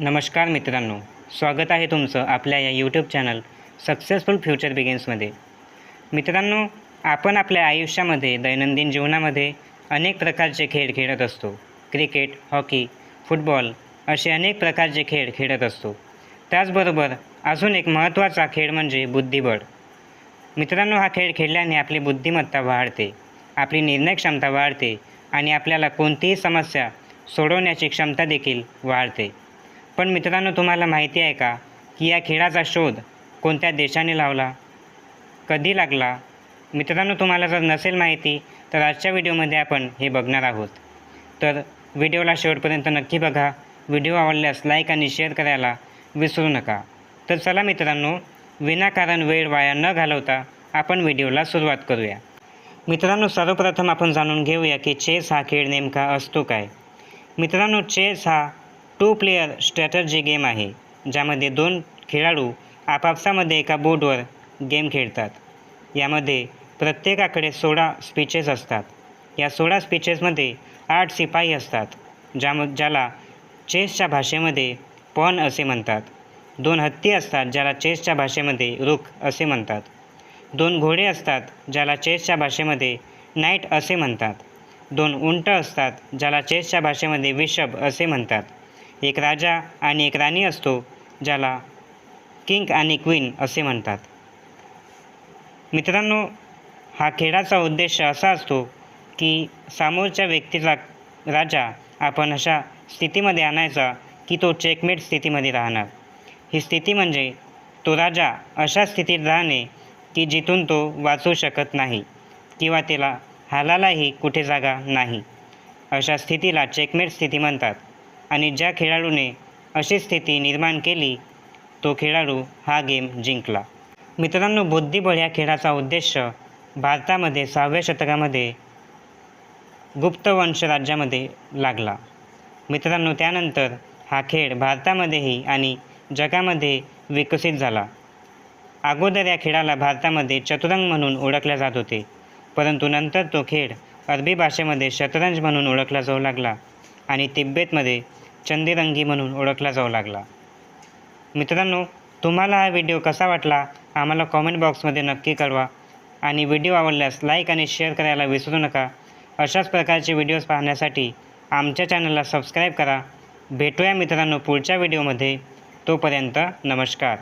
नमस्कार मित्रांनो स्वागत आहे तुमचं आपल्या या यूट्यूब चॅनल सक्सेसफुल फ्युचर बिगिन्समध्ये मित्रांनो आपण आपल्या आयुष्यामध्ये दैनंदिन जीवनामध्ये अनेक प्रकारचे खेळ खेळत असतो. क्रिकेट हॉकी फुटबॉल असे अनेक प्रकारचे खेळ खेळत असतो. त्याचबरोबर अजून एक महत्त्वाचा खेळ म्हणजे बुद्धिबळ. मित्रांनो हा खेळ खेळल्याने आपली बुद्धिमत्ता वाढते आपली निर्णय क्षमता वाढते आणि आपल्याला कोणतीही समस्या सोडवण्याची क्षमता देखील वाढते. पण मित्रांनो तुम्हाला माहिती आहे का की या खेळाचा शोध कोणत्या देशाने लावला? कधी लागला? मित्रांनो तुम्हाला जर नसेल माहिती तर आजच्या व्हिडिओमध्ये आपण हे बघणार आहोत. तर व्हिडिओला शेवटपर्यंत नक्की बघा. व्हिडिओ आवडल्यास लाईक आणि शेअर करायला विसरू नका. तर चला मित्रांनो विनाकारण वेळ वाया न घालवता आपण व्हिडिओला सुरुवात करूया. मित्रांनो सर्वप्रथम आपण जाणून घेऊया की चेस हा खेळ नेमका असतो काय? मित्रांनो चेस हा टू प्लेयर स्ट्रॅटर्जी गेम आहे ज्यामध्ये दोन खेळाडू आपापसामध्ये एका बोर्डवर गेम खेळतात. यामध्ये प्रत्येकाकडे सोळा स्पीचेस असतात. या सोळा स्पीचेसमध्ये आठ शिपाई असतात ज्याम ज्याला चेसच्या भाषेमध्ये पॉन असे म्हणतात. दोन हत्ती असतात ज्याला चेसच्या भाषेमध्ये रुख असे म्हणतात. दोन घोडे असतात ज्याला चेसच्या भाषेमध्ये नाईट असे म्हणतात. दोन उंट असतात ज्याला चेसच्या भाषेमध्ये विषभ असे म्हणतात. एक राजा आणि एक राणी असतो ज्याला किंग आणि क्वीन असे म्हणतात. मित्रांनो हा खेळाचा उद्देश असा असतो की समोरच्या व्यक्तीचा राजा आपण अशा स्थितीमध्ये आणायचा की तो चेकमेट स्थितीमध्ये राहणार. ही स्थिती म्हणजे तो राजा अशा स्थितीत राहणे की जिथून तो वाचू शकत नाही किंवा त्याला हालालाही कुठे जागा नाही. अशा स्थितीला चेकमेट स्थिती म्हणतात. आणि ज्या खेळाडूने अशी स्थिती निर्माण केली तो खेळाडू हा गेम जिंकला. मित्रांनो बुद्धिबळ या खेळाचा उद्देश भारतामध्ये सहाव्या शतकामध्ये गुप्तवंश राज्यामध्ये लागला. मित्रांनो त्यानंतर हा खेळ भारतामध्येही आणि जगामध्ये विकसित झाला. अगोदर या खेळाला भारतामध्ये चतुरंग म्हणून ओळखले जात होते परंतु नंतर तो खेळ अरबी भाषेमध्ये शतरंज म्हणून ओळखला जाऊ लागला आणि तिब्बेतमध्ये चंदिरंगी म्हणून ओळखला जाऊ लागला. मित्रांनो तुम्हाला हा व्हिडिओ कसा वाटला आम्हाला कॉमेंट बॉक्समध्ये नक्की कळवा. आणि व्हिडिओ आवडल्यास लाईक आणि शेअर करायला विसरू नका. अशाच प्रकारचे व्हिडिओज पाहण्यासाठी आमच्या चॅनलला सबस्क्राईब करा. भेटूया मित्रांनो पुढच्या व्हिडिओमध्ये तोपर्यंत नमस्कार.